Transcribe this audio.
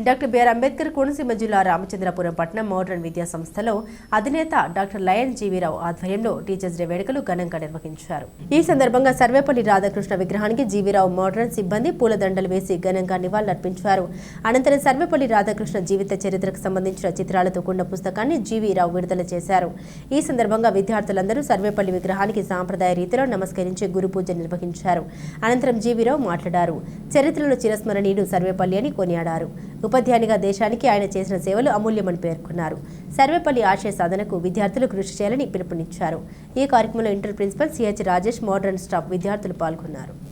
Doctor BR Ambedkar Konaseema జిల్లా రామచంద్రపురం పట్టణం modern విద్యా సంస్థలో అధినేత డాక్టర్ లయన్ జీవీరావు ఆధ్వర్యంలో టీచర్స్ డే వేడుకలు ఘనంగా నిర్వహించారు. ఈ సందర్భంగా సర్వేపల్లి రాధాకృష్ణ విగ్రహానికి జీవీరావు మోడర్న్ సిబ్బంది పూలదండలు వేసి ఘనంగా నివాళులర్పించారు. అనంతరం సర్వేపల్లి రాధాకృష్ణ జీవిత చరిత్రకు సంబంధించిన చిత్రాలతో కూడిన పుస్తకాన్ని జీవీరావు విడుదల చేశారు. ఈ సందర్భంగా విద్యార్థులందరూ సర్వేపల్లి విగ్రహానికి సాంప్రదాయ రీతిలో నమస్కరించి గురు పూజ నిర్వహించారు. అనంతరం జీవీరావు మాట్లాడారు. చరిత్రలో చిరస్మరణీయుడు సర్వేపల్లి అని కొనియాడారు. ఉపాధ్యాయునిగా దేశానికి ఆయన చేసిన సేవలు అమూల్యమని పేర్కొన్నారు. సర్వేపల్లి ఆశయ సాధనకు విద్యార్థులు కృషి చేయాలని పిలుపునిచ్చారు. ఈ కార్యక్రమంలో inter principal CH Rajesh modern staff విద్యార్థులు పాల్గొన్నారు.